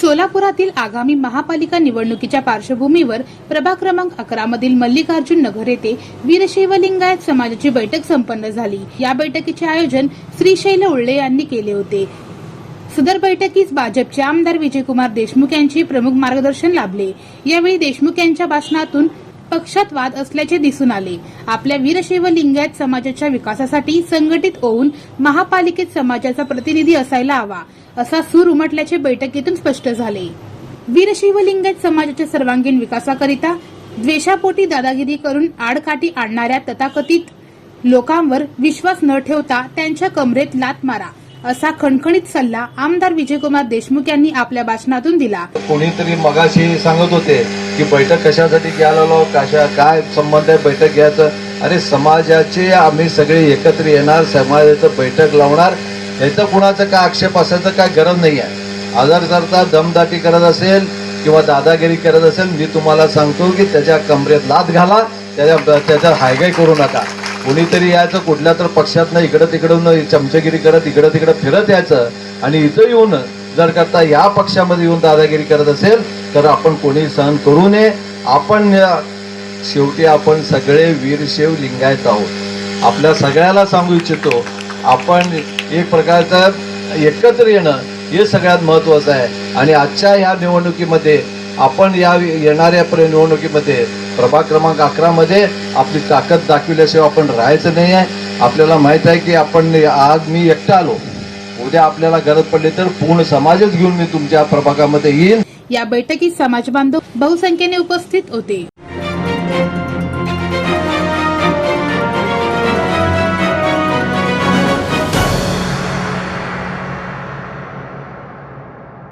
सोलापुरातील आगामी महापालिका निवडणुकीच्या पार्श्वभूमीवर प्रभाग क्रमांक अकरा मधील मल्लिकार्जुन नगर येथे वीरशैव लिंगायत समाजाची बैठक संपन्न झाली. या बैठकीचे आयोजन श्रीशैल उळ्ळे यांनी केले होते. सदर बैठकीस भाजपचे आमदार विजयकुमार देशमुख यांची प्रमुख मार्गदर्शन लाभले. यावेळी देशमुख यांच्या भाषणातून पक्षात वाद असल्याचे दिसून आले. आपल्या वीरशैव लिंगायत समाजाच्या विकासासाठी संघटित होऊन महापालिकेत समाजाचा प्रतिनिधी असायला हवा असा सूर उमटल्याचे बैठकीतून स्पष्ट झाले. वीरशैव लिंगायत समाजाच्या सर्वांगीण विकासाकरिता द्वेषापोटी दादागिरी करून आडकाठी आणणाऱ्या तथाकथित लोकांवर विश्वास न ठेवता त्यांच्या कमरेत लात मारा. असा खणखणीत सल्ला आमदार विजयकुमार देशमुख यांनी आपल्या भाषणातून दिला. कोणीतरी मगाशी सांगत होते की बैठक कशासाठी घ्यायला कशा काय संबंध आहे बैठक घ्यायचं? अरे समाजाचे आम्ही सगळे एकत्र येणार समाजाचं बैठक लावणार याचं कुणाचं काय आक्षेप असायचं काय गरज नाही आहे. आजार करता दमदाटी करत असेल किंवा दादागिरी करत असेल मी तुम्हाला सांगतो की त्याच्या कमरेत लात घाला त्याच्या त्याच्या हायगाय करू नका. कुणीतरी यायचं कुठल्या तर पक्षातनं इकडं तिकडून चमचेगिरी करत इकडं तिकडं फिरत यायचं आणि इथं येऊन जर करता या पक्षामध्ये येऊन दादागिरी करत असेल तर आपण कोणी सहन करू नये. आपण शेवटी आपण सगळे वीरशैव लिंगायत आहोत. आपल्या सगळ्याला सांगू इच्छितो आपण एक प्रकारचं एकत्र येणं हे सगळ्यात महत्त्वाचं आहे. आणि आजच्या या निवडणुकीमध्ये आपण या येणाऱ्या निवडणुकीमध्ये प्रभाग क्रमांक अकरामध्ये आपली ताकद दाखविल्याशिवाय आपण राहायचं नाही आहे. आपल्याला माहीत आहे की आपण आज मी एकटा आलो. उद्या आपल्याला गरज पडली तर पूर्ण समाजच घेऊन मी तुमच्या प्रभागामध्ये येईन. या बैठकीत समाज बांधव बहुसंख्येने उपस्थित होते.